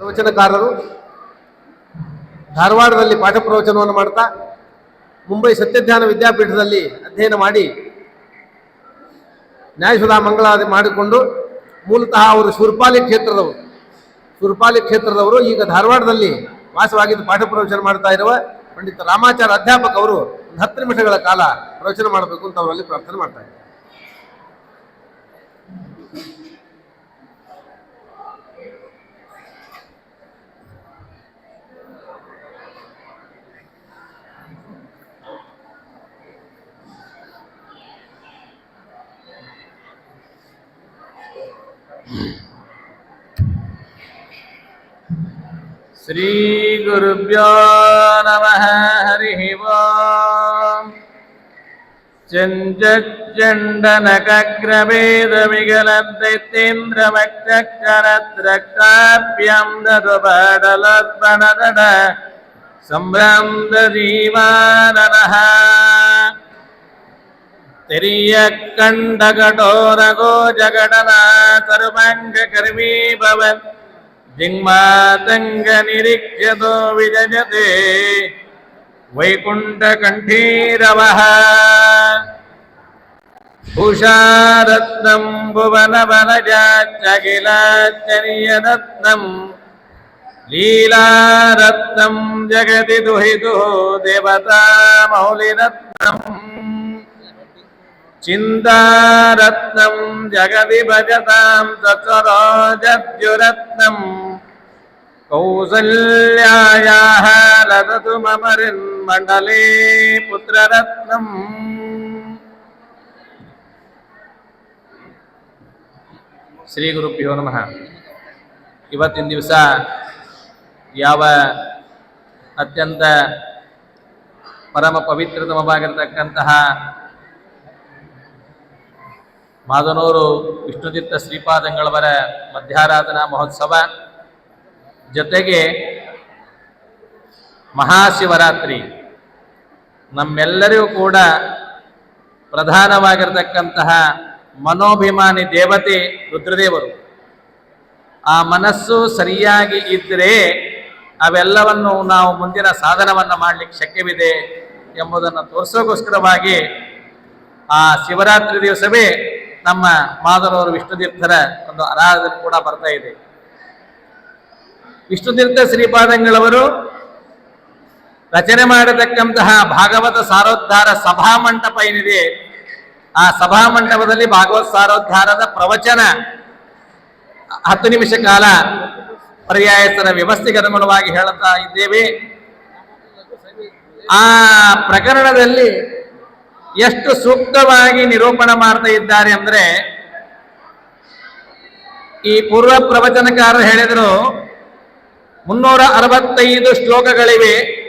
ಪ್ರವಚನಕಾರರು ಧಾರವಾಡದಲ್ಲಿ ಪಾಠ ಪ್ರವಚನವನ್ನು ಮಾಡ್ತಾ ಮುಂಬೈ ಸತ್ಯಜ್ಞಾನ ವಿದ್ಯಾಪೀಠದಲ್ಲಿ ಅಧ್ಯಯನ ಮಾಡಿ ನ್ಯಾಯಸುಧಾ ಮಂಗಳಾದಿ ಮಾಡಿಕೊಂಡು ಮೂಲತಃ ಅವರು ಶೂರ್ಪಾಲಿ ಕ್ಷೇತ್ರದವರು. ಶೂರ್ಪಾಲಿ ಕ್ಷೇತ್ರದವರು ಈಗ ಧಾರವಾಡದಲ್ಲಿ ವಾಸವಾಗಿದ್ದು ಪಾಠ ಪ್ರವಚನ ಮಾಡ್ತಾ ಇರುವ ಪಂಡಿತ ರಾಮಾಚಾರ ಅಧ್ಯಾಪಕ ಅವರು ಒಂದು ಹತ್ತು ನಿಮಿಷಗಳ ಕಾಲ ಪ್ರವಚನ ಮಾಡಬೇಕು ಅಂತ ಅವರಲ್ಲಿ ಪ್ರಾರ್ಥನೆ ಮಾಡ್ತಾ ಇದ್ದಾರೆ. श्रीगुरुभ्यो नमः हरिः ओम्। चञ्चच्चण्डनकग्रवेदविगलदैत्येन्द्रमक्षरद्रक्ताभ्यां ददुपडलोत्पणदड सम्भ्रान्तजीवाननः। तिर्यक्कण्डकटोरगो जगडना सर्वाङ्गकर्मी भवन् जिङ्मातङ्गनिरीक्ष्यतो विजयते वैकुण्ठकण्ठीरवः भूषारत्नम् भुवनवनजाच्चकिलाच्चर्यरत्नम् लीलारत्नम् जगति दुहितुः देवता मौलिरत्नम् चिन्तारत्नम् जगति भजताम् तत्सरोजद्युरत्नम् कौसल्यायाः लदतु ममरिन्मण्डले पुत्ररत्नम् ಶ್ರೀ ಗುರುಭ್ಯೋ ನಮಃ ಇವತ್ತಿನ ದಿವಸ ಯಾವ ಅತ್ಯಂತ ಪರಮ ಪವಿತ್ರತಮವಾಗಿರತಕ್ಕಂತಹ ಮಾದನೂರು ವಿಷ್ಣುತೀರ್ಥ ಶ್ರೀಪಾದಂಗಳವರ ಮಧ್ಯಾರಾಧನಾ ಮಹೋತ್ಸವ. ಜೊತೆಗೆ ಮಹಾಶಿವರಾತ್ರಿ. ನಮ್ಮೆಲ್ಲರಿಗೂ ಕೂಡ ಪ್ರಧಾನವಾಗಿರತಕ್ಕಂತಹ ಮನೋಭಿಮಾನಿ ದೇವತೆ ರುದ್ರದೇವರು. ಆ ಮನಸ್ಸು ಸರಿಯಾಗಿ ಇದ್ದರೆ ಅವೆಲ್ಲವನ್ನು ನಾವು ಮುಂದಿನ ಸಾಧನವನ್ನು ಮಾಡಲಿಕ್ಕೆ ಶಕ್ಯವಿದೆ ಎಂಬುದನ್ನು ತೋರಿಸೋಗೋಸ್ಕರವಾಗಿ ಆ ಶಿವರಾತ್ರಿ ದಿವಸವೇ ನಮ್ಮ ಮಾದರವರು ವಿಷ್ಣುತೀರ್ಥರ ಒಂದು ಆರಾಧನೆ ಕೂಡ ಬರ್ತಾ ಇದೆ. ವಿಷ್ಣುತೀರ್ಥ ಶ್ರೀಪಾದಂಗಳವರು ರಚನೆ ಮಾಡತಕ್ಕಂತಹ ಭಾಗವತ ಸಾರೋದ್ಧಾರ ಸಭಾ ಮಂಟಪ ಏನಿದೆ, ಆ ಸಭಾ ಮಂಟಪದಲ್ಲಿ ಭಾಗವತ ಸಾರೋದ್ಧಾರದ ಪ್ರವಚನ ಹತ್ತು ನಿಮಿಷ ಕಾಲ ಪರ್ಯಾಯಸ್ಥರ ವ್ಯವಸ್ಥೆಗೆ ಅನುಗುಣವಾಗಿ ಹೇಳುತ್ತಾ ಇದ್ದೇವೆ. ಆ ಪ್ರಕರಣದಲ್ಲಿ ಎಷ್ಟು ಸೂಕ್ತವಾಗಿ ನಿರೂಪಣೆ ಮಾಡ್ತಾ ಇದ್ದಾರೆ ಅಂದ್ರೆ ಈ ಪೂರ್ವ ಪ್ರವಚನಕಾರರು ಹೇಳಿದರು, ಮುನ್ನೂರ ಅರವತ್ತೈದು ಶ್ಲೋಕಗಳಿವೆ.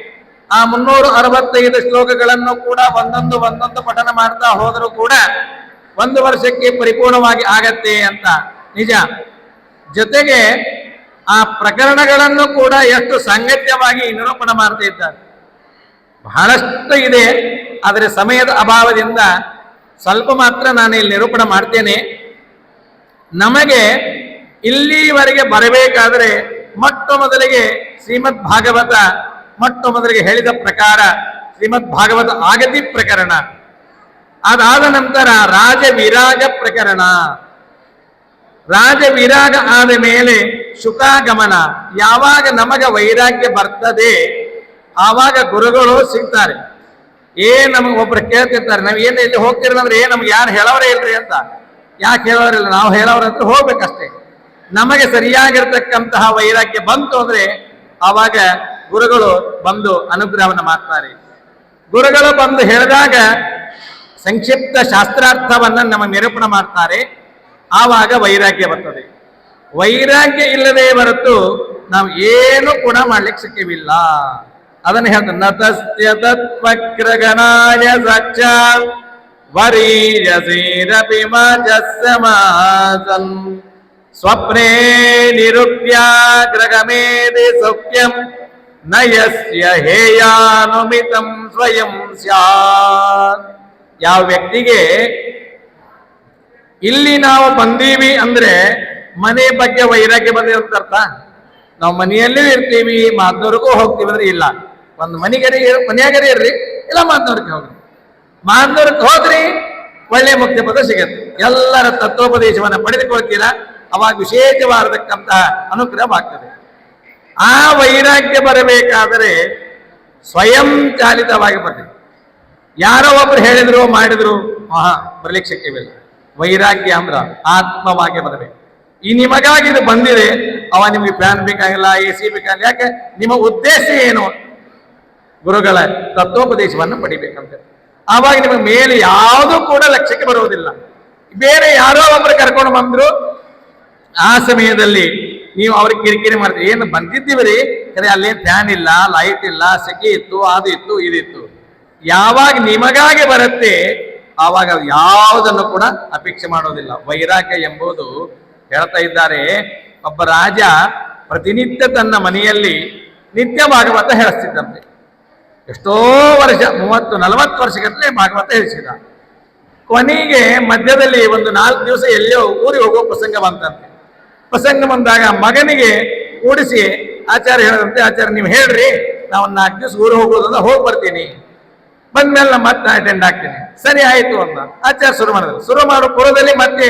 ಆ ಮುನ್ನೂರ ಅರವತ್ತೈದು ಶ್ಲೋಕಗಳನ್ನು ಕೂಡ ಒಂದೊಂದು ಒಂದೊಂದು ಪಠನ ಮಾಡ್ತಾ ಹೋದರೂ ಕೂಡ ಒಂದು ವರ್ಷಕ್ಕೆ ಪರಿಪೂರ್ಣವಾಗಿ ಆಗತ್ತೆ ಅಂತ. ನಿಜ. ಜೊತೆಗೆ ಆ ಪ್ರಕರಣಗಳನ್ನು ಕೂಡ ಎಷ್ಟು ಸಾಂಗತ್ಯವಾಗಿ ನಿರೂಪಣೆ ಮಾಡ್ತಾ ಇದ್ದಾರೆ. ಬಹಳಷ್ಟು ಇದೆ ಆದರೆ ಸಮಯದ ಅಭಾವದಿಂದ ಸ್ವಲ್ಪ ಮಾತ್ರ ನಾನು ಇಲ್ಲಿ ನಿರೂಪಣೆ ಮಾಡ್ತೇನೆ. ನಮಗೆ ಇಲ್ಲಿವರೆಗೆ ಬರಬೇಕಾದರೆ ಮೊಟ್ಟ ಮೊದಲಿಗೆ ಶ್ರೀಮದ್ ಭಾಗವತ, ಮೊಟ್ಟ ಮೊದಲಿಗೆ ಹೇಳಿದ ಪ್ರಕಾರ ಶ್ರೀಮದ್ ಭಾಗವತ ಆಗತಿ ಪ್ರಕರಣ. ಅದಾದ ನಂತರ ರಾಜ ವಿರಾಗ ಪ್ರಕರಣ. ರಾಜ ವಿರಾಗ ಆದ ಮೇಲೆ ಶುಕಾಗಮನ. ಯಾವಾಗ ನಮಗ ವೈರಾಗ್ಯ ಬರ್ತದೆ? ಆವಾಗ ಗುರುಗಳು ಸಿಗ್ತಾರೆ. ಏ, ನಮಗೆ ಒಬ್ರು ಕೇಳ್ತಿರ್ತಾರೆ, ನಾವು ಏನು ಇಲ್ಲಿ ಹೋಗ್ತಿರಂದ್ರೆ ಏನ್ ನಮ್ಗೆ ಯಾರು ಹೇಳೋರೇ ಇಲ್ರಿ ಅಂತ. ಯಾಕೆ ಹೇಳೋರಿಲ್ಲ? ನಾವು ಹೇಳೋರ ಹತ್ರ ಹೋಗ್ಬೇಕಷ್ಟೇ. ನಮಗೆ ಸರಿಯಾಗಿರ್ತಕ್ಕಂತಹ ವೈರಾಗ್ಯ ಬಂತು ಅಂದ್ರೆ, ಆವಾಗ ಗುರುಗಳು ಬಂದು ಅನುಗ್ರಹವನ್ನು ಮಾಡ್ತಾರೆ. ಗುರುಗಳು ಬಂದು ಹೇಳಿದಾಗ ಸಂಕ್ಷಿಪ್ತ ಶಾಸ್ತ್ರಾರ್ಥವನ್ನ ನಮ್ಮ ನಿರೂಪಣ ಮಾಡ್ತಾರೆ. ಆವಾಗ ವೈರಾಗ್ಯ ಬರ್ತದೆ. ವೈರಾಗ್ಯ ಇಲ್ಲದೆ ಹೊರತು ನಾವು ಏನು ಕೂಡ ಮಾಡ್ಲಿಕ್ಕೆ ಶಕ್ಯವಿಲ್ಲ. ಅದನ್ನ ಹೇಳ್ತಾರೆ ನತಸ್ಯ ತತ್ವಗ್ರಗಣಾಯ ಸಾಕ್ಷಾತ್ ವರೀಯಸೀರಪಿ ಮಾಜಸ್ಸಮಾಸನ್ ಸ್ವಪ್ನೇ ನಿರುಪ್ಯಾಗ್ರಗಮೇದಿ ಸೌಖ್ಯಂ. ನಯಸ್ಯ ಹೇಯಾನುಮಿತಂ ಸ್ವಯಂ ಸ್ಯಾತ್. ಯಾವ ವ್ಯಕ್ತಿಗೆ ಇಲ್ಲಿ ನಾವು ಬಂದೀವಿ ಅಂದ್ರೆ ಮನೆ ಬಗ್ಗೆ ವೈರಾಗ್ಯ ಬಂದಿದೆ ನಾವು ಮನೆಯಲ್ಲೇ ಇರ್ತೀವಿ, ಮಾತನವ್ರಿಗೂ ಹೋಗ್ತೀವಿ ಅಂದ್ರೆ ಇಲ್ಲ. ಒಂದು ಮನೆಗರಿ ಮನೆಯಾಗರಿ ಇರ್ರಿ, ಇಲ್ಲ ಮಾತನವ್ರಿಗೆ ಹೋಗ್ರಿ. ಮಾತನವ್ರಿಗೆ ಹೋದ್ರಿ ಒಳ್ಳೆ ಮುಕ್ತಿ ಪದ ಸಿಗತ್ತೆ. ಎಲ್ಲರ ತತ್ವೋಪದೇಶವನ್ನ ಪಡೆದುಕೊಳ್ತೀರಾ, ಅವಾಗ ವಿಶೇಷವಾದಕ್ಕಂತಹ ಅನುಗ್ರಹವಾಗ್ತದೆ ಆ ವೈರಾಗ್ಯ ಬರಬೇಕಾದರೆ ಸ್ವಯಂ ಚಾಲಿತವಾಗಿ ಬರ್ತದೆ ಯಾರೋ ಒಬ್ರು ಹೇಳಿದ್ರು, ಮಾಡಿದ್ರು ಮಹಾ ಬರ್ಲಿಕ್ಕೆ ಶಕ್ಯವಿಲ್ಲ. ವೈರಾಗ್ಯ ಅಂದ್ರ ಆತ್ಮವಾಗಿ ಬರಬೇಕು. ಈ ನಿಮಗಾಗಿ ಇದು ಬಂದಿದೆ. ಅವ ನಿಮಗೆ ಫ್ಯಾನ್ ಬೇಕಾಗಿಲ್ಲ ಎ ಸಿ ಬೇಕಾಗಿಲ್ಲ. ಯಾಕೆ? ನಿಮ್ಮ ಉದ್ದೇಶ ಏನು? ಗುರುಗಳ, ತತ್ವೋಪದೇಶವನ್ನು ಪಡಿಬೇಕಂತ. ಆವಾಗ ನಿಮಗೆ ಮೇಲೆ ಯಾವುದೂ ಕೂಡ ಲಕ್ಷ್ಯಕ್ಕೆ ಬರುವುದಿಲ್ಲ. ಬೇರೆ ಯಾರೋ ಒಬ್ಬರು ಕರ್ಕೊಂಡು ಬಂದ್ರು, ಆ ಸಮಯದಲ್ಲಿ ನೀವು ಅವ್ರಿಗೆ ಕಿರಿಕಿರಿ ಮಾಡ್ತೀರಿ ಏನು ಬಂದಿದ್ದೀವ್ರಿ ಕರೆ ಅಲ್ಲಿ ಫ್ಯಾನ್ ಇಲ್ಲ ಲೈಟ್ ಇಲ್ಲ, ಸೆಕೆ ಇತ್ತು, ಅದು ಇತ್ತು ಇದಿತ್ತು ಯಾವಾಗ ನಿಮಗಾಗಿ ಬರುತ್ತೆ, ಆವಾಗ ಯಾವುದನ್ನು ಕೂಡ ಅಪೇಕ್ಷೆ ಮಾಡೋದಿಲ್ಲ. ವೈರಾಗ್ಯ ಎಂಬುದು ಹೇಳ್ತಾ ಇದ್ದಾರೆ. ಒಬ್ಬ ರಾಜ ಪ್ರತಿನಿತ್ಯ ತನ್ನ ಮನೆಯಲ್ಲಿ ನಿತ್ಯ ಭಾಗವತ ಹೇಳಿಸ್ತಿದ್ದಂತೆ. ಎಷ್ಟೋ ವರ್ಷ, ಮೂವತ್ತು, ನಲವತ್ತು ವರ್ಷಗಟ್ಟಲೆ ಭಾಗವತ ಹೇಳಿಸಿದ. ಕೊನೆಗೆ ಮಧ್ಯದಲ್ಲಿ ಒಂದು ನಾಲ್ಕು ದಿವಸ ಎಲ್ಲೋ ಊರಿಗೆ ಹೋಗೋ ಪ್ರಸಂಗ ಬಂತಂತೆ. ಪ್ರಸಂಗ ಬಂದಾಗ ಮಗನಿಗೆ ಕೂಡಿಸಿ ಆಚಾರ್ಯ ಹೇಳದಂತೆ, ಆಚಾರ್ಯ, ನೀವು ಹೇಳ್ರಿ, ನಾವು ನಾಲ್ಕು ದಿವಸ ಊರಿಗೆ ಹೋಗೋದಂದ್ರೆ ಹೋಗಿ ಬರ್ತೀನಿ. ಬಂದ್ಮೇಲೆ ನಮ್ಮ ಮತ್ತೆ ಅಟೆಂಡ್ ಆಗ್ತೀನಿ. ಸರಿ, ಆಯ್ತು ಅಂತ ಆಚಾರ್ಯ ಶುರು ಮಾಡಿದ್ರು. ಶುರು ಮಾಡೋ ಪೂರ್ವದಲ್ಲಿ ಮತ್ತೆ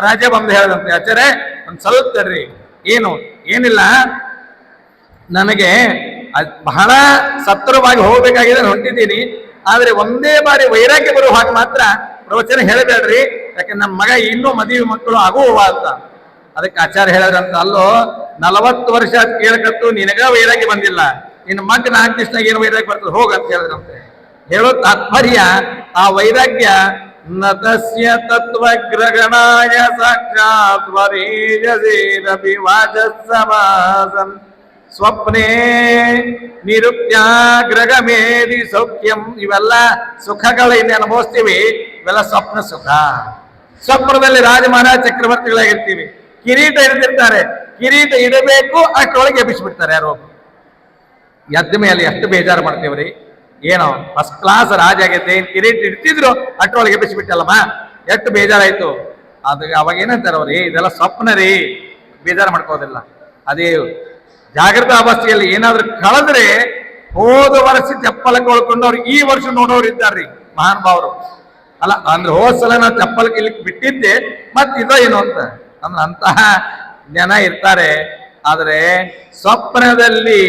ರಾಜ ಬಂದು ಹೇಳದಂತೆ, ಆಚಾರ್ಯ, ಒಂದು ಸ್ವಲ್ಪ ತಡ್ರಿ. ಏನು, ಏನಿಲ್ಲ. ನನಗೆ ಬಹಳ ಸತ್ತರವಾಗಿ ಹೋಗ್ಬೇಕಾಗಿದೆ ಹೊಂಟಿದ್ದೀನಿ. ಆದ್ರೆ ಒಂದೇ ಬಾರಿ ವೈರಾಗ್ಯ ಬರುವ ಹಾಗೆ ಮಾತ್ರ ಪ್ರವಚನ ಹೇಳಬೇಡ್ರಿ. ಯಾಕೆ ನಮ್ಮ ಮಗ ಇನ್ನೂ ಮದುವೆ ಮಕ್ಕಳು ಆಗುವ ಅಂತ. ಅದಕ್ಕೆ ಆಚಾರ್ಯ ಹೇಳಿದ್ರಂತ, ಅಲ್ಲೋ, ನಲವತ್ತು ವರ್ಷ ಕೇಳಕತ್ತು, ನಿನಗ ವೈರಾಗ್ಯ ಬಂದಿಲ್ಲ. ನಿನ್ನ ಮಗ ನಾಲ್ಕು ದಿವಸನಾಗ ಏನು ವೈರಾಗ್ಯ ಬರ್ತದೆ ಹೋಗ ಅಂತ ಹೇಳಿದ್ರಂತೆ. ಹೇಳೋ ತಾತ್ಪರ್ಯ, ಆ ವೈರಾಗ್ಯ ನತಸ್ಯ ತತ್ವಗ್ರಗಣಾಯ ಸಾಕ್ಷಾತ್ ವರೇಜಸೇರಪಿ ವಾಚಸ್ಸಮಾಸನ್ ಸ್ವಪ್ನೇ ನಿರುಕ್ತ್ಯಾಗ್ರಗಮೇದಿ ಸೌಖ್ಯಂ, ಇವೆಲ್ಲ ಸುಖಗಳಿಂದ ಅನುಭವಿಸ್ತೀವಿ. ಇವೆಲ್ಲ ಸ್ವಪ್ನ ಸುಖ. ಸ್ವಪ್ನದಲ್ಲಿ ರಾಜ ಮಹಾರಾಜ ಚಕ್ರವರ್ತಿಗಳಾಗಿರ್ತೀವಿ. ಕಿರೀಟ ಹಿಡಿದಿರ್ತಾರೆ. ಕಿರೀಟ ಇಡಬೇಕು ಅಷ್ಟೊಳಗೆ ಎಬ್ಬಿಸ್ಬಿಡ್ತಾರೆ ಯಾರೋ. ಎದ್ದ ಮೇಲೆ ಎಷ್ಟು ಬೇಜಾರು ಮಾಡ್ತೇವ್ರಿ ಏನೋ ಫಸ್ಟ್ ಕ್ಲಾಸ್ ರಾಜ ಆಗೈತೆ ಕಿರೀಟ ಇಡ್ತಿದ್ರು ಅಟ್ರೊಳಗೆ ಎಬ್ಬಿಸ್ಬಿಟ್ಟಲ್ಲಮ್ಮ ಎಷ್ಟು ಬೇಜಾರಾಯ್ತು. ಅದು ಅವಾಗ ಏನಂತಾರೆ ಅವ್ರಿ ಇದೆಲ್ಲ ಸ್ವಪ್ನ ರೀ. ಬೇಜಾರು ಮಾಡ್ಕೋದಿಲ್ಲ. ಅದೇ ಜಾಗೃತ ಅವಸ್ಥೆಯಲ್ಲಿ ಏನಾದ್ರೂ ಕಳೆದ್ರೆ ಹೋದ ವರ್ಷ ಚಪ್ಪಲ ಕಳ್ಕೊಂಡು ಈ ವರ್ಷ ನೋಡೋರು ಇದ್ದಾರ್ರಿ ಮಹಾನುಭಾವರು ಅಲ್ಲ, ಅಂದ್ರೆ ಹೋದ ಸಲ ನಾ ಚಪ್ಪಲ್ ಇಲ್ಲಿ ಬಿಟ್ಟಿದ್ದೆ ಮತ್ ಇದೋ ಏನು ಅಂತ. ಅಂದ್ರೆ ಅಂತಹ ಜನ ಇರ್ತಾರೆ. ಆದರೆ ಸ್ವಪ್ನದಲ್ಲಿ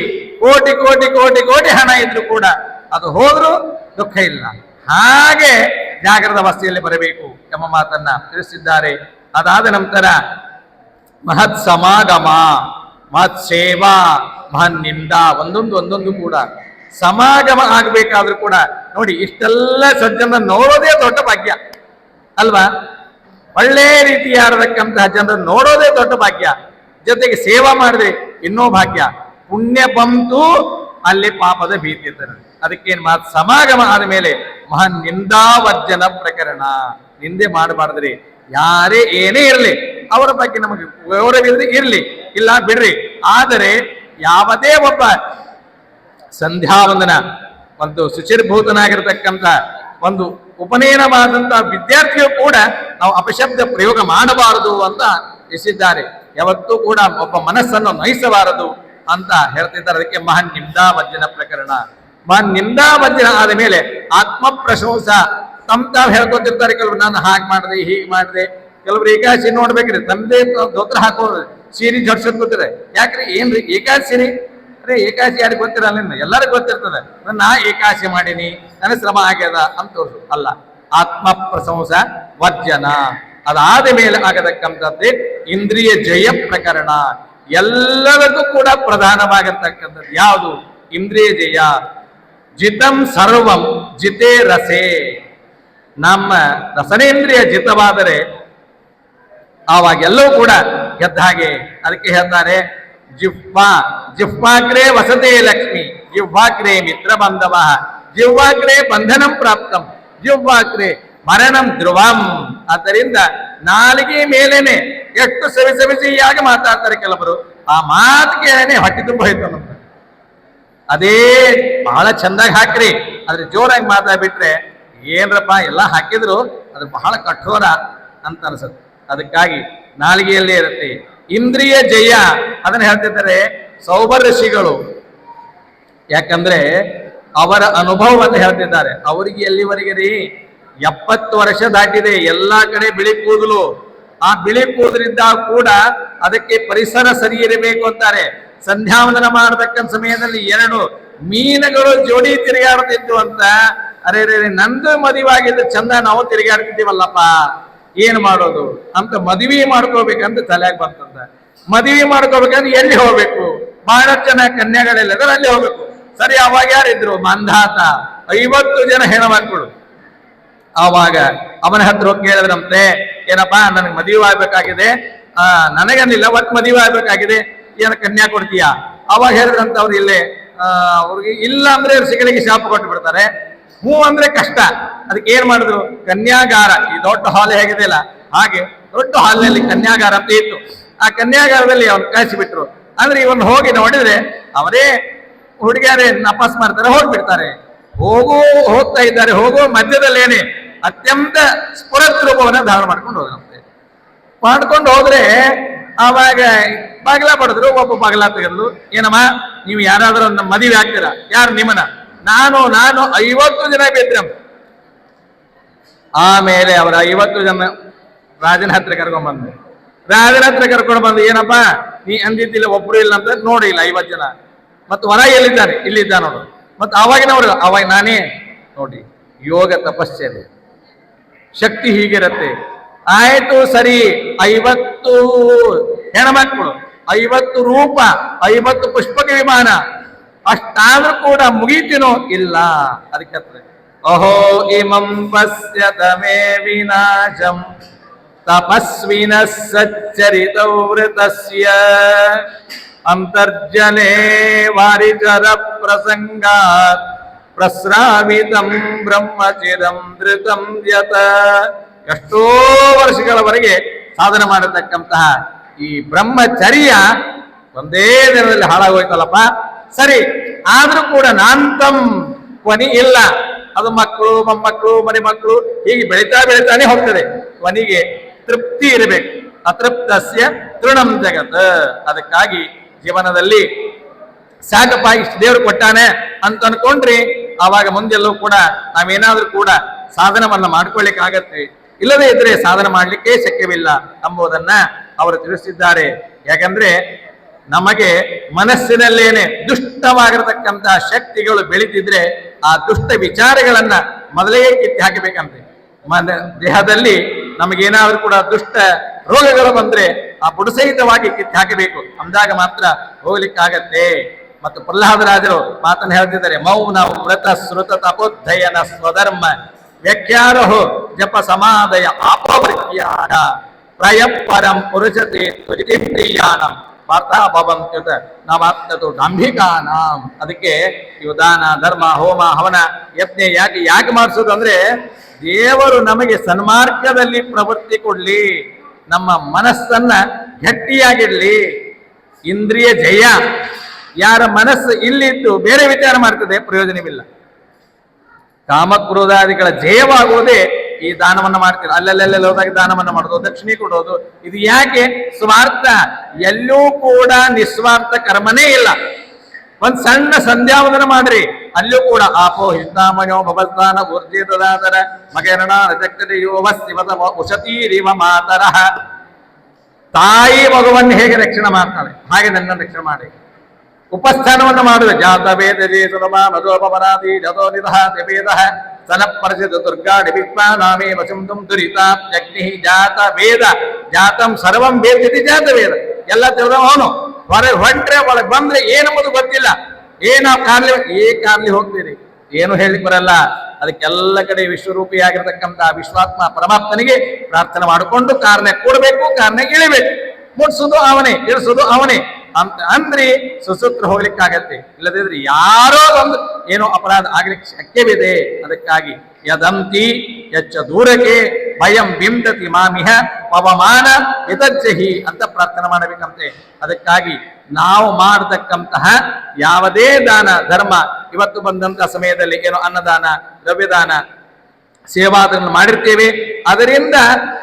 ಕೋಟಿ ಕೋಟಿ ಕೋಟಿ ಕೋಟಿ ಹಣ ಇದ್ರು ಕೂಡ ಅದು ಹೋದ್ರೂ ದುಃಖ ಇಲ್ಲ. ಹಾಗೆ ಜಾಗೃತ ಅವಸ್ಥೆಯಲ್ಲಿ ಬರಬೇಕು ಎಂಬ ಮಾತನ್ನ ತಿಳಿಸಿದ್ದಾರೆ. ಅದಾದ ನಂತರ ಮಹತ್ ಸಮಾಗಮ. ಮಹತ್ ಸೇವಾ ಮಹನ್ನಿಂದ ಒಂದೊಂದು ಒಂದೊಂದು ಕೂಡ ಸಮಾಗಮ ಆಗ್ಬೇಕಾದ್ರೂ ಕೂಡ ನೋಡಿ ಇಷ್ಟೆಲ್ಲ ಸಜ್ಜನ ನೋಡೋದೇ ದೊಡ್ಡ ಭಾಗ್ಯ. ಅಲ್ವಾ? ಒಳ್ಳೆ ರೀತಿಯಾರತಕ್ಕಂತಹ ಜನರನ್ನು ನೋಡೋದೇ ದೊಡ್ಡ ಭಾಗ್ಯ. ಜೊತೆಗೆ ಸೇವಾ ಮಾಡಿದ್ರೆ ಇನ್ನೂ ಭಾಗ್ಯ. ಪುಣ್ಯ ಬಂತು, ಅಲ್ಲಿ ಪಾಪದ ಭೀತಿ ಇರ್ತಾರೆ ಅದಕ್ಕೇನು ಮಾತು? ಸಮಾಗಮ ಆದ ಮೇಲೆ ಮಹಾನ್ ನಿಂದಾವರ್ಜನ ಪ್ರಕರಣ. ನಿಂದೆ ಮಾಡಬಾರ್ದ್ರಿ. ಯಾರೇ ಏನೇ ಇರಲಿ, ಅವರ ಬಗ್ಗೆ ನಮಗೆ ಗೌರವ ಇರ್ಲಿ. ಇಲ್ಲ, ಬಿಡ್ರಿ. ಆದರೆ ಯಾವುದೇ ಒಬ್ಬ ಸಂಧ್ಯಾವಂದನ, ಒಂದು ಶುಚಿರ್ಭೂತನಾಗಿರ್ತಕ್ಕಂಥ ಒಂದು ಉಪನಯನವಾದಂತ ವಿದ್ಯಾರ್ಥಿಯು ಕೂಡ ನಾವು ಅಪಶಬ್ದ ಪ್ರಯೋಗ ಮಾಡಬಾರದು ಅಂತ ತಿಳಿಸಿದ್ದಾರೆ ಯಾವತ್ತೂ ಕೂಡ ಒಬ್ಬ ಮನಸ್ಸನ್ನು ನಯಿಸಬಾರದು ಅಂತ ಹೇಳ್ತಿದ್ದಾರೆ. ಅದಕ್ಕೆ ಮಹಾನ್ ನಿಂದಾವಜ್ಜನ ಪ್ರಕರಣ. ಮಹಾನ್ ನಿಂದಾವಜ್ಜನ ಆದ ಮೇಲೆ ಆತ್ಮ ಪ್ರಶಂಸ ತಮ್ ತಾವ್ ಹೇಳ್ಕೊತಿರ್ತಾರೆ. ಕೆಲವರು, ನಾನು ಹಾಗೆ ಮಾಡಿದೆ, ಹೀಗೆ ಮಾಡಿದೆ. ಕೆಲವರು ಏಕಾದಶಿ ನೋಡ್ಬೇಕ್ರಿ. ತಂದೆ ದೋತ್ರ ಹಾಕೋದು ಸೀರೆ ಜಡ್ಸೋದ್ ಗೊತ್ತಿದೆ ಯಾಕ್ರಿ? ಏನ್ರಿ? ಏಕಾದಶಿ ರೀ ಅರೆ, ಏಕಾದಶಿ ಯಾರಿಗೆ ಗೊತ್ತಿರಲ್ಲ ಎಲ್ಲರಿಗೂ ಗೊತ್ತಿರ್ತದೆ. ನಾ ಏಕಾಶಿ ಮಾಡೀನಿ, ನನ್ನ ಶ್ರಮ ಆಗ್ಯದ ಅಂತ ತೋರಿಸು. ಅಲ್ಲ ಆತ್ಮ ಪ್ರಶಂಸ ವಜ್ಜನ ಅದಾದ ಮೇಲೆ ಆಗತಕ್ಕಂಥದ್ದೇ ಇಂದ್ರಿಯ ಜಯ ಪ್ರಕರಣ. ಎಲ್ಲರಿಗೂ ಕೂಡ ಪ್ರಧಾನವಾಗಿರ್ತಕ್ಕಂಥದ್ದು ಯಾವುದು? ಇಂದ್ರಿಯ ಜಯ. ಜಿತಂ ಸರ್ವಂ ಜಿತೇ ರಸೇ. ನಮ್ಮ ರಸನೇಂದ್ರಿಯ ಜಿತವಾದರೆ ಆವಾಗೆಲ್ಲವೂ ಕೂಡ ಗೆದ್ದ ಹಾಗೆ. ಅದಕ್ಕೆ ಹೇಳ್ತಾರೆ ಜಿಹ್ವಾ ಜಿಹ್ವಾಗ್ರೆ ವಸತೆ ಲಕ್ಷ್ಮಿ ಜಿಹ್ವಾಗ್ರೆ ಮಿತ್ರ ಬಾಂಧವ ಜಿಹ್ವಾಗ್ರೆ ಬಂಧನಂ ಪ್ರಾಪ್ತಂ ಜಿಹ್ವಾಗ್ರೆ ಮರಣಂ ಧ್ರುವಂ. ಆದ್ದರಿಂದ ನಾಲಿಗೆ ಮೇಲೇನೆ ಎಷ್ಟು ಸವಿ ಸವಿಸಿಯಾಗಿ ಮಾತಾಡ್ತಾರೆ ಕೆಲವರು, ಆ ಮಾತಿಗೆ ಹೊಟ್ಟೆ ತುಂಬ ಹೋಯ್ತು ಅದೇ ಬಹಳ ಚಂದಾಗಿ ಹಾಕ್ರಿ, ಅದ್ರ ಜೋರಾಗಿ ಮಾತಾಡ್ಬಿಟ್ರೆ ಏನ್ರಪ್ಪ ಎಲ್ಲ ಹಾಕಿದ್ರು, ಅದು ಬಹಳ ಕಠೋರ ಅಂತ ಅನ್ಸುತ್ತೆ. ಅದಕ್ಕಾಗಿ ನಾಲಿಗೆಯಲ್ಲೇ ಇರುತ್ತೆ. ಇಂದ್ರಿಯ ಜಯ, ಅದನ್ನು ಹೇಳ್ತಿದ್ದಾರೆ ಸೌಭ ಋಷಿಗಳು. ಯಾಕಂದ್ರೆ ಅವರ ಅನುಭವವನ್ನು ಹೇಳ್ತಿದ್ದಾರೆ. ಅವರಿಗೆ ಎಲ್ಲಿವರೆಗೆ ರೀ? ಎಪ್ಪತ್ತು ವರ್ಷ ದಾಟಿದೆ, ಎಲ್ಲಾ ಕಡೆ ಬಿಳಿ ಕೂದಲು. ಆ ಬಿಳಿ ಕೂದಲಿದ್ದ ಕೂಡ ಅದಕ್ಕೆ ಪರಿಸರ ಸರಿ ಇರಬೇಕು ಅಂತಾರೆ. ಸಂಧ್ಯಾವಂದನ ಮಾಡತಕ್ಕಂಥ ಸಮಯದಲ್ಲಿ ಎರಡು ಮೀನುಗಳು ಜೋಡಿ ತಿರುಗಾಡ್ತಿದ್ವು ಅಂತ. ಅರೆ ರೇ ನಂದು ಆಗಿದ್ದು ಚಂದ, ನಾವು ತಿರುಗಾಡ್ತಿದ್ದೀವಲ್ಲಪ್ಪ. ಏನ್ ಮಾಡೋದು? ಅಂತ ಮದುವೆ ಮಾಡ್ಕೋಬೇಕಂತ ತಲೆಯಾಗ ಬಂತಂತ ಮದುವೆ ಮಾಡ್ಕೋಬೇಕಂದ್ರೆ ಎಲ್ಲಿ ಹೋಗ್ಬೇಕು? ಬಹಳಷ್ಟು ಜನ ಕನ್ಯಾಗಳಿಲ್ಲದ್ರೆ ಅಲ್ಲಿ ಹೋಗ್ಬೇಕು. ಸರಿ, ಅವಾಗ ಯಾರಿದ್ರು? ಮಂದಾತ. ಐವತ್ತು ಜನ ಹೆಣ್ಮಕ್ಳು. ಆವಾಗ ಅವನ ಹತ್ರ ಹೋಗಿ ಕೇಳಿದ್ರಂತೆ, ಏನಪ್ಪಾ, ನನಗೆ ಮದುವೆ ಆಗ್ಬೇಕಾಗಿದೆ. ಆ ನನಗೇನಿಲ್ಲ ಒಟ್ಟು ಮದುವೆ ಆಗ್ಬೇಕಾಗಿದೆ. ಏನ ಕನ್ಯಾ ಕೊಡ್ತೀಯಾ? ಅವಾಗ ಹೇಳಿದ್ರಂತ ಅವ್ರು ಇಲ್ಲೇ. ಅವ್ರಿಗೆ ಇಲ್ಲ ಅಂದ್ರೆ ಸಿಗಲಿಗೆ ಶಾಪ ಕೊಟ್ಟು ಬಿಡ್ತಾರೆ ಹ್ಞೂ ಅಂದ್ರೆ ಕಷ್ಟ. ಅದಕ್ಕೆ ಏನ್ ಮಾಡಿದ್ರು ಕನ್ಯಾಗಾರ. ಈ ದೊಡ್ಡ ಹಾಲೆ ಹೇಗಿದೆ ಅಲ್ಲ? ಹಾಗೆ ದೊಡ್ಡ ಹಾಲಿನಲ್ಲಿ ಕನ್ಯಾಗಾರ ಅಂತ ಇತ್ತು. ಆ ಕನ್ಯಾಗಾರದಲ್ಲಿ ಅವ್ನು ಕಳಿಸಿಬಿಟ್ರು ಅಂದ್ರೆ ಇವನು ಹೋಗಿ ನೋಡಿದ್ರೆ ಅವರೇ ಹುಡುಗಿಯರೇ ನಪಾಸ್ ಮಾಡ್ತಾರೆ, ಹೋಗ್ಬಿಡ್ತಾರೆ. ಹೋಗೋ, ಹೋಗ್ತಾ ಇದ್ದಾರೆ. ಹೋಗೋ ಮಧ್ಯದಲ್ಲೇನೆ ಅತ್ಯಂತ ಸ್ಫುರತ್ ರೂಪವನ್ನ ಧಾರಣ ಮಾಡ್ಕೊಂಡು ಹೋದ್ರಂತೆ ಮಾಡ್ಕೊಂಡು ಹೋದ್ರೆ ಆವಾಗ ಬಾಗಿಲ ಪಡೆದ್ರು ಒಬ್ಬ ಬಾಗಿಲ ತೆಗೆದ್ಲು ಏನಮ್ಮ, ನೀವು ಯಾರಾದ್ರೂ ಒಂದು ಮದುವೆ ಆಗ್ತೀರಾ? ಯಾರು ನಿಮ್ಮನ ನಾನು ನಾನು ಐವತ್ತು ಜನ ಬಿದ್ದೆ ಆಮೇಲೆ ಅವರ ಐವತ್ತು ಜನ ರಾಜನ ಹತ್ರ ಕರ್ಕೊಂಡ್ ಬಂದೆ ರಾಜನ ಹತ್ರ ಕರ್ಕೊಂಡು ಬಂದು, ಏನಪ್ಪ, ನೀ ಅಂದಿದ್ದಿಲ್ಲ, ಒಬ್ರು ಇಲ್ಲ ಅಂತ ನೋಡಿಲ್ಲ ಐವತ್ತು ಜನ. ಮತ್ತು ಹೊರ ಎಲ್ಲಿದ್ದಾನೆ? ಇಲ್ಲಿದ್ದ ನೋಡು. ಮತ್ತು ಅವಾಗಿನವರು ಅವಾಗ ನಾನೇ ನೋಡಿ, ಯೋಗ ತಪಶ್ಚರ್ಯ ಶಕ್ತಿ ಹೀಗಿರತ್ತೆ. ಆಯ್ತು, ಸರಿ, ಐವತ್ತು ಹೆಣ್ಮಕ್ಳು, ಐವತ್ತು ರೂಪ, ಐವತ್ತು ಪುಷ್ಪಕ ವಿಮಾನ ಅಷ್ಟಾದ್ರೂ ಕೂಡ ಮುಗೀತಿನೋ ಇಲ್ಲ. ಅದಕ್ಕೆ ಅಹೋ ಇಮಂ ಪಶ್ಯತ ಮೇ ವಿನಾಶಂ, ತಪಸ್ವಿನ ಸಚ್ಚರಿತೌ ವೃತಸ್ಯ ಅಂತರ್ಜನೇ ವಾರಿಚರ ಪ್ರಸಂಗಾತ್, ಪ್ರಸ್ರಾವಿತಂ ಬ್ರಹ್ಮಚಿರಂ ಧೃತಂ ಯತ. ಎಷ್ಟೋ ವರ್ಷಗಳವರೆಗೆ ಸಾಧನೆ ಮಾಡತಕ್ಕಂತಹ ಈ ಬ್ರಹ್ಮಚರ್ಯ ಒಂದೇ ದಿನದಲ್ಲಿ ಹಾಳಾಗೋಯ್ತಲ್ಲಪ್ಪ? ಸರಿ ಆದ್ರೂ ಕೂಡ ನಾಂತಂ ಕೊನೆ ಇಲ್ಲ. ಅದು ಮಕ್ಕಳು, ಮೊಮ್ಮಕ್ಕಳು ಮನೆ ಮಕ್ಕಳು ಹೀಗೆ ಬೆಳೀತಾ ಬೆಳೀತಾನೆ ಹೋಗ್ತದೆ. ಕೊನೆಗೆ ತೃಪ್ತಿ ಇರಬೇಕು. ಅತೃಪ್ತಸ್ಯ ತೃಣಂ ಜಗತ್. ಅದಕ್ಕಾಗಿ ಜೀವನದಲ್ಲಿ ಸಾಕಪ್ಪ ಇಷ್ಟು ದೇವರು ಕೊಟ್ಟಾನೆ ಅಂತ ಅನ್ಕೊಂಡ್ರಿ ಆವಾಗ ಮುಂದೆಲ್ಲೂ ಕೂಡ ನಾವೇನಾದ್ರೂ ಕೂಡ ಸಾಧನವನ್ನ ಮಾಡ್ಕೊಳ್ಳಿಕ್ಕೆ ಆಗತ್ತೆ ಇಲ್ಲದೇ ಇದ್ರೆ ಸಾಧನ ಮಾಡ್ಲಿಕ್ಕೆ ಶಕ್ಯವಿಲ್ಲ ಎಂಬುದನ್ನ ಅವರು ತಿಳಿಸಿದ್ದಾರೆ. ಯಾಕಂದ್ರೆ ನಮಗೆ ಮನಸ್ಸಿನಲ್ಲೇನೆ ದುಷ್ಟವಾಗಿರತಕ್ಕಂತಹ ಶಕ್ತಿಗಳು ಬೆಳೀತಿದ್ರೆ ಆ ದುಷ್ಟ ವಿಚಾರಗಳನ್ನ ಮೊದಲೇ ಕಿತ್ತಿ ಹಾಕಬೇಕಂತೆ. ದೇಹದಲ್ಲಿ ನಮಗೇನಾದ್ರೂ ಕೂಡ ದುಷ್ಟ ರೋಗಗಳು ಬಂದ್ರೆ ಆ ಬುಡಸಹಿತವಾಗಿ ಕಿತ್ತಿ ಹಾಕಬೇಕು. ಅಂದಾಗ ಮಾತ್ರ ಹೋಗ್ಲಿಕ್ಕಾಗತ್ತೆ. ಮತ್ತು ಪ್ರಹ್ಲಾದರಾಜರು ಮಾತನ್ನು ಹೇಳ್ತಿದ್ದಾರೆ, ಮೌನ ವ್ರತ ಶ್ರುತ ತಪೋದ್ಧಯನ ಸ್ವಧರ್ಮ ವ್ಯಖ್ಯಾರೋ ಜಪ ಸಮಾದಯ ಅಪವೃತ್ಯಾನ ಪ್ರಯಪರಂ ಪುರುಷತೆ ತ್ವಜಿತೇಂದ್ರಿಯಾಣಂ. ವಾರ್ತಾ ಭವಂತ್ಯುತ ನಾವಾತ್ಮತು ಡಾಂಭಿಕಾನಾಂ ಅದಕ್ಕೆ ಇವು ದಾನ ಧರ್ಮ, ಹೋಮ, ಹವನ ಯತ್ನೆ ಯಾಕೆ ಯಾಕೆ ಮಾಡಿಸೋದು ಅಂದ್ರೆ ದೇವರು ನಮಗೆ ಸನ್ಮಾರ್ಗದಲ್ಲಿ ಪ್ರವೃತ್ತಿ ಕೊಡ್ಲಿ, ನಮ್ಮ ಮನಸ್ಸನ್ನ ಗಟ್ಟಿಯಾಗಿಡ್ಲಿ. ಇಂದ್ರಿಯ ಜಯ. ಯಾರ ಮನಸ್ಸು ಇಲ್ಲಿದ್ದು ಬೇರೆ ವಿಚಾರ ಮಾಡ್ತದೆ, ಪ್ರಯೋಜನವಿಲ್ಲ. ಕಾಮಕ್ರೋಧಾದಿಗಳ ಜಯವಾಗುವುದೇ ಈ ದಾನವನ್ನ ಮಾಡ್ತೀರ? ಅಲ್ಲಲ್ಲೆಲ್ಲ ಹೋದಾಗ ದಾನವನ್ನ ಮಾಡೋದು, ದಕ್ಷಿಣೆ ಕೊಡೋದು ಇದು ಯಾಕೆ? ಸ್ವಾರ್ಥ. ಎಲ್ಲೂ ಕೂಡ ನಿಸ್ವಾರ್ಥ ಕರ್ಮನೇ ಇಲ್ಲ. ಒಂದ್ ಸಣ್ಣ ಸಂಧ್ಯಾವಂದನ ಮಾಡ್ರಿ. ಅಲ್ಲೂ ಕೂಡ, ಆಪೋ ಹಿಂದಾಮಯೋ ಭಗವದ್ದಾನ ಊರ್ಜಿತದಾದರ ಮಗರಣ ರಜಕ್ತದೆಯೋ ವಸ್ತಿವತ ಉಷತೀರಿವ ಮಾತರಃ. ತಾಯಿ ಮಗುವನ್ನು ಹೇಗೆ ರಕ್ಷಣೆ ಮಾಡ್ತಾಳೆ? ಹಾಗೆ ನನ್ನ ರಕ್ಷಣೆ ಮಾಡಿ. ಉಪಸ್ಥಾನವನ್ನು ಮಾಡುವ. ಜಾತ ಭೇದ ಸುಲಭ ಮಧೋಪರಾಧಿ ಜತೋ ನಿಧ ವೇದ ಪರಿಚಿತ ದುರ್ಗಾಡಿ ವಿಶ್ವಾನಾಮೇ ವಸುಂಧುಂ ದುರಿತಾಪ್ಯಗ್ನಿ ಜಾತ ವೇದ ಜಾತಂ ಸರ್ವಂ ವೇದಿತಿ ಜಾತ ವೇದ ಎಲ್ಲ ತಿಳಿದ ಅವನು. ಹೊರಗೆ ಹೊಂಟ್ರೆ ಒಳಗೆ ಬಂದ್ರೆ ಏನಂಬುದು ಗೊತ್ತಿಲ್ಲ. ಏನ ಕಾರ್ಲಿ ಏ ಕಾರ್ಲಿ ಹೋಗ್ತೀರಿ. ಏನು ಹೇಳಿ ಬರಲ್ಲ. ಅದಕ್ಕೆಲ್ಲ ಕಡೆ ವಿಶ್ವರೂಪಿಯಾಗಿರ್ತಕ್ಕಂಥ ವಿಶ್ವಾತ್ಮ ಪರಮಾತ್ಮನಿಗೆ ಪ್ರಾರ್ಥನೆ ಮಾಡಿಕೊಂಡು ಕಾರಣ ಕೂಡಬೇಕು ಕಾರಣ ಇಳಿಬೇಕು. ಮುಟ್ಸೋದು ಅವನೇ, ಇಳಿಸೋದು ಅವನೇ. ಅಂತ ಅಂದ್ರೆ ಸುಸೂತ್ರ ಹೋಗ್ಲಿಕ್ಕಾಗತ್ತೆ. ಇಲ್ಲದಿದ್ರೆ ಯಾರೋ ಒಂದು ಏನೋ ಅಪರಾಧ ಆಗ್ಲಿಕ್ಕೆ ಶಕ್ಯವಿದೆ. ಅದಕ್ಕಾಗಿ ಯದಂತಿ ಯಚ್ಚ ದೂರಕ್ಕೆ ಭಯಂ ಬಿಂದತಿ ಮಾಮಿಹ ಪವಮಾನ ಯತಜ್ಜಹಿ ಅಂತ ಪ್ರಾರ್ಥನೆ ಮಾಡಬೇಕಂತೆ. ಅದಕ್ಕಾಗಿ ನಾವು ಮಾಡತಕ್ಕಂತಹ ಯಾವುದೇ ದಾನ, ಧರ್ಮ, ಇವತ್ತು ಬಂದಂತಹ ಸಮಯದಲ್ಲಿ ಏನೋ ಅನ್ನದಾನ, ದ್ರವ್ಯದಾನ, ಸೇವಾದನ್ನು ಮಾಡಿರ್ತೇವೆ. ಅದರಿಂದ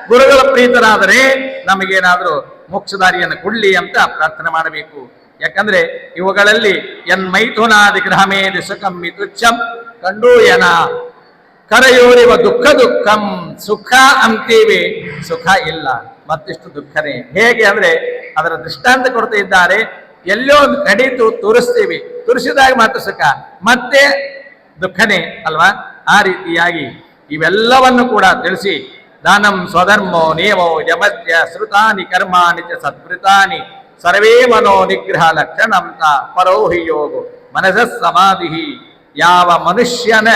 ಗುರುಗಳ ಪ್ರೀತರಾದರೆ ನಮಗೇನಾದ್ರೂ ಮೋಕ್ಷದಾರಿಯನ್ನು ಕೊಡ್ಲಿ ಅಂತ ಪ್ರಾರ್ಥನೆ ಮಾಡಬೇಕು. ಯಾಕಂದ್ರೆ ಇವುಗಳಲ್ಲಿ ಎನ್ ಮೈಥುನಾದಿ ಗ್ರಹಮೇ ಸುಖಂ ಮಿತುಚ್ಛಂ ಕಂಡೂಯನ. ಕರೆಯೋರಿವ ದುಃಖ ದುಃಖಂ ಸುಖ ಅಂತೀವಿ, ಸುಖ ಇಲ್ಲ, ಮತ್ತಿಷ್ಟು ದುಃಖನೇ. ಹೇಗೆ ಅಂದ್ರೆ ಅದರ ದೃಷ್ಟಾಂತ ಕೊಡ್ತಾ ಇದ್ದಾರೆ ಎಲ್ಲೋ ಒಂದು ಕಡಿತು ತೋರಿಸ್ತೀವಿ, ತುರಿಸಿದಾಗ ಮಾತ್ರ ಸುಖ, ಮತ್ತೆ ದುಃಖನೇ ಅಲ್ವಾ? ಆ ರೀತಿಯಾಗಿ ಇವೆಲ್ಲವನ್ನು ಕೂಡ ತಿಳಿಸಿ ದಾನಂ ಸ್ವಧರ್ಮೋ ನಿಯಮೋ ಯಮಸ್ಯ ಶ್ರುತಾನಿ ಕರ್ಮಾಣಿ ಚ ಸತ್ಕೃತಾನಿ ಸರ್ವೇ ಮನೋ ನಿಗ್ರಹ ಲಕ್ಷಣಂತ ಪರೋಹಿ ಯೋಗು ಮನಸ ಸಮಾಧಿ ಯಾವ ಮನುಷ್ಯನ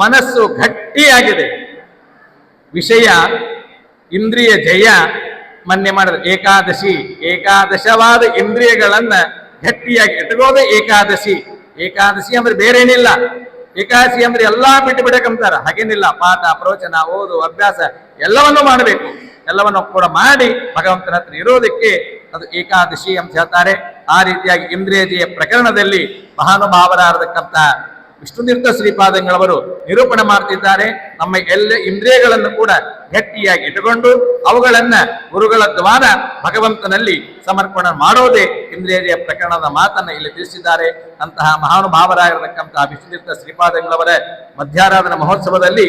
ಮನಸ್ಸು ಗಟ್ಟಿಯಾಗಿದೆ, ವಿಷಯ, ಇಂದ್ರಿಯ ಜಯ ಮನ್ನೆ ಮಾಡಿದ ಏಕಾದಶಿ, ಏಕಾದಶವಾದ ಇಂದ್ರಿಯಗಳನ್ನ ಗಟ್ಟಿಯಾಗಿ ಇಟ್ಕೋದು ಏಕಾದಶಿ. ಏಕಾದಶಿ ಅಂದ್ರೆ ಬೇರೇನಿಲ್ಲ. ಏಕಾದಶಿ ಅಂದ್ರೆ ಎಲ್ಲಾ ಬಿಟ್ಟು ಬಿಡಕಂತಾರ ಹಾಗೇನಿಲ್ಲ, ಪಾಠ, ಪ್ರವಚನ, ಓದು, ಅಭ್ಯಾಸ ಎಲ್ಲವನ್ನೂ ಮಾಡಬೇಕು. ಎಲ್ಲವನ್ನು ಕೂಡ ಮಾಡಿ ಭಗವಂತನ ಹತ್ರ ಇರೋದಕ್ಕೆ ಅದು ಏಕಾದಶಿ ಅಂತ ಹೇಳ್ತಾರೆ. ಆ ರೀತಿಯಾಗಿ ಇಂದ್ರಿಯಜಿಯ ಪ್ರಕರಣದಲ್ಲಿ ಮಹಾನುಭಾವರಾರತಕ್ಕಂಥ ವಿಷ್ಣುತೀರ್ಥ ಶ್ರೀಪಾದಂಗಳವರು ನಿರೂಪಣೆ ಮಾಡ್ತಿದ್ದಾರೆ. ನಮ್ಮ ಎಲ್ಲ ಇಂದ್ರಿಯಗಳನ್ನು ಕೂಡ ಗಟ್ಟಿಯಾಗಿ ಇಟ್ಟುಕೊಂಡು ಅವುಗಳನ್ನ ಗುರುಗಳ ದ್ವಾರ ಭಗವಂತನಲ್ಲಿ ಸಮರ್ಪಣೆ ಮಾಡೋದೇ ಇಂದ್ರಿಯ ಪ್ರಕರಣದ ಮಾತನ್ನ ಇಲ್ಲಿ ತಿಳಿಸಿದ್ದಾರೆ. ಅಂತಹ ಮಹಾನುಭಾವರಾಗಿರತಕ್ಕಂತಹ ವಿಷ್ಣುತೀರ್ಥ ಶ್ರೀಪಾದಂಗಳವರ ಮಧ್ಯಾರಾಧನ ಮಹೋತ್ಸವದಲ್ಲಿ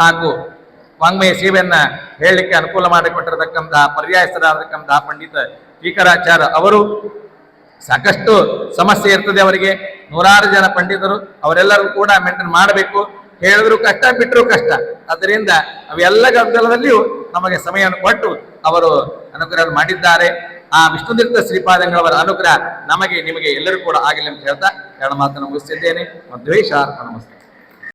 ನಾಲ್ಕು ವಾಂಗ್ಮಯ ಸೇವೆಯನ್ನ ಹೇಳಲಿಕ್ಕೆ ಅನುಕೂಲ ಮಾಡಿಕೊಟ್ಟಿರತಕ್ಕಂತಹ ಪರ್ಯಾಯಸ್ಥರಾಗಿರತಕ್ಕಂತಹ ಪಂಡಿತ ಟೀಕರಾಚಾರ್ಯ ಅವರು ಸಾಕಷ್ಟು ಸಮಸ್ಯೆ ಇರ್ತದೆ ಅವರಿಗೆ. ನೂರಾರು ಜನ ಪಂಡಿತರು, ಅವರೆಲ್ಲರೂ ಕೂಡ ಮೇಂಟೈನ್ ಮಾಡಬೇಕು. ಹೇಳಿದ್ರು ಕಷ್ಟ ಬಿಟ್ಟರು ಕಷ್ಟ. ಅದರಿಂದ ಅವೆಲ್ಲ ಗದ್ದಲದಲ್ಲಿಯೂ ನಮಗೆ ಸಮಯವನ್ನು ಕೊಟ್ಟು ಅವರು ಅನುಗ್ರಹ ಮಾಡಿದ್ದಾರೆ. ಆ ವಿಷ್ಣುತೀರ್ಥ ಶ್ರೀಪಾದಂಗಳವರ ಅನುಗ್ರಹ ನಮಗೆ, ನಿಮಗೆ ಎಲ್ಲರೂ ಕೂಡ ಆಗಲಿ ಅಂತ ಹೇಳ್ತಾ ಎರಡು ಮಾತನ್ನು ಮುಗಿಸಿದ್ದೇನೆ ಮಧ್ವೇಶ ನಮಸ್ಕಾರ